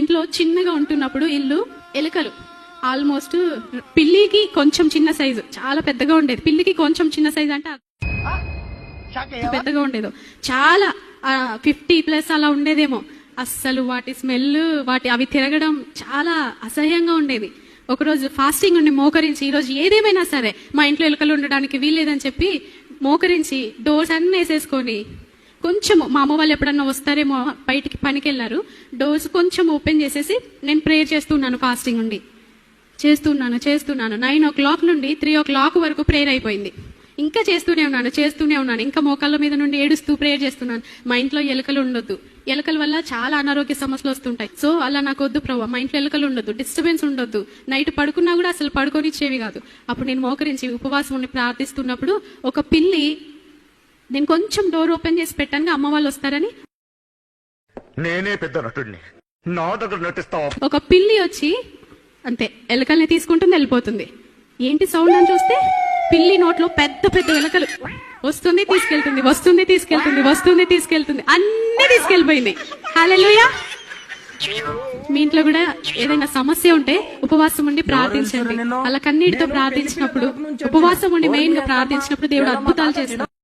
ఇంట్లో చిన్నగా ఉంటున్నప్పుడు ఇల్లు ఎలుకలు. ఆల్మోస్ట్ పిల్లికి కొంచెం చిన్న సైజు చాలా పెద్దగా ఉండేది. పిల్లికి కొంచెం చిన్న సైజు అంటే పెద్దగా ఉండేదో. చాలా ఫిఫ్టీ ప్లస్ అలా ఉండేదేమో. అస్సలు వాటి స్మెల్ వాటి అవి తిరగడం చాలా అసహ్యంగా ఉండేది. ఒకరోజు ఫాస్టింగ్ ఉండి మోకరించి ఈరోజు ఏదేమైనా సరే మా ఇంట్లో ఎలుకలు ఉండడానికి వీల్లేదని చెప్పి మోకరించి డోర్స్ అన్నీ వేసేసుకొని కొంచెం మా అమ్మ వాళ్ళు ఎప్పుడన్నా వస్తారేమో బయటికి పనికి వెళ్ళారు డోర్స్ కొంచెం ఓపెన్ చేసేసి నేను ప్రేయర్ చేస్తున్నాను ఫాస్టింగ్ ఉండి. చేస్తున్నాను చేస్తున్నాను. నైన్ ఓ క్లాక్ నుండి త్రీ ఓ క్లాక్ వరకు ప్రేయర్ అయిపోయింది. ఇంకా చేస్తూనే ఉన్నాను చేస్తూనే ఉన్నాను. ఇంకా మోకాళ్ళ మీద నుండి ఏడుస్తూ ప్రేయర్ చేస్తున్నాను. మా ఇంట్లో ఎలుకలు ఉండొద్దు. ఎలుకల వల్ల చాలా అనారోగ్య సమస్యలు వస్తుంటాయి. సో అలా నాకు వద్దు ప్రభావ మా ఇంట్లో ఎలుకలు ఉండొద్దు డిస్టర్బెన్స్ ఉండొద్దు. నైట్ పడుకున్నా కూడా అసలు పడుకొనిచ్చేవి కాదు. అప్పుడు నేను మోకరించి ఉపవాసం ఉండి ప్రార్థిస్తున్నప్పుడు ఒక పిల్లి నేను కొంచెం డోర్ ఓపెన్ చేసి పెట్టాను అమ్మ వాళ్ళు వస్తారని. నేనే పెద్ద నటుడిని. నా దగ్గర నటిస్తావా? ఒక పిల్లి వచ్చి అంతే ఎలకల్ని తీసుకుంటుంది వెళ్ళిపోతుంది. ఏంటి సౌండ్ అని చూస్తే పిల్లి నోట్లో పెద్ద పెద్ద ఎలకలు. వస్తుంది తీసుకెళ్తుంది వస్తుంది తీసుకెళ్తుంది వస్తుంది తీసుకెళ్తుంది. అన్ని తీసుకెళ్ళిపోయింది హల్లెలూయా మీ ఇంట్లో కూడా ఏదైనా సమస్య ఉంటే ఉపవాసం ఉండి ప్రార్థించండి. అలా కన్నీటితో ప్రార్థించినప్పుడు ఉపవాసం ఉండి మెయిన్గా ప్రార్థించినప్పుడు దేవుడు అద్భుతాలు చేస్తాడు.